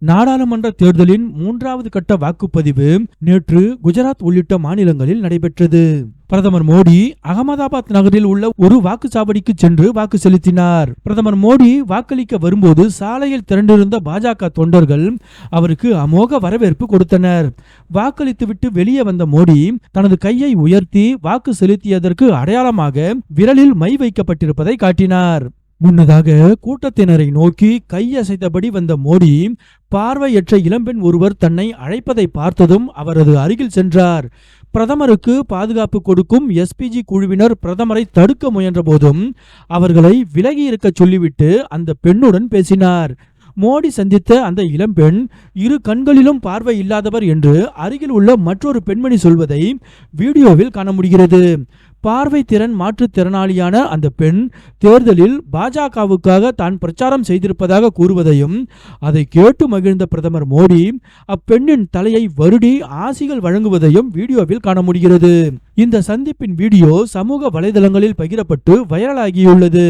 நாடாளுமன்ற தேர்தலின் மூன்றாவது கட்ட வாக்குப்பதிவு நேற்று குஜராத் உள்ளிட்ட மாநிலங்களில் நடைபெற்றது. பிரதமர் மோடி அகமதாபாத் நகரில் உள்ள ஒரு வாக்குச்சாவடிக்கு சென்று வாக்கு செலுத்தினார். பிரதமர் மோடி வாக்களிக்க வரும்போது சாலையில் திரண்டிருந்த பாஜக தொண்டர்கள் அவருக்கு அமோக வரவேற்பு கொடுத்தனர். வாக்களித்துவிட்டு வெளியே வந்த மோடி தனது கையை உயர்த்தி வாக்கு செலுத்தியதற்கு அடையாளமாக விரலில் மை வைக்கப்பட்டிருப்பதை காட்டினார். முன்னதாக கூட்டத்தினரை நோக்கி கையசைத்தபடி வந்த மோடி பார்வையற்ற இளம்பெண் ஒருவர் தன்னை அழைப்பதை பார்த்ததும் அவரது அருகில் சென்றார். பிரதமருக்கு பாதுகாப்பு கொடுக்கும் எஸ்பிஜி குழுவினர் பிரதமரை தடுக்க முயன்றபோதும் அவர்களை விலகி இருக்கச் சொல்லிவிட்டு அந்த பெண்ணுடன் பேசினார். மோடி சந்தித்த அந்த இளம்பெண் இரு கண்களிலும் பார்வை இல்லாதவர் என்று அருகில் உள்ள மற்றொரு பெண்மணி சொல்வதை வீடியோவில் காண முடிகிறது. பார்வை திறன் மாற்றுத்திறனாளியான அந்த பெண் தேர்தலில் பாஜகவுக்காக தான் பிரச்சாரம் செய்திருப்பதாக கூறுவதையும் அதை கேட்டு மகிழ்ந்த பிரதமர் மோடி அப்பெண்ணின் தலையை வருடி ஆசிகள் வழங்குவதையும் வீடியோவில் காண முடிகிறது. இந்த சந்திப்பின் வீடியோ சமூக வலைதளங்களில் பகிரப்பட்டு வைரலாகியுள்ளது.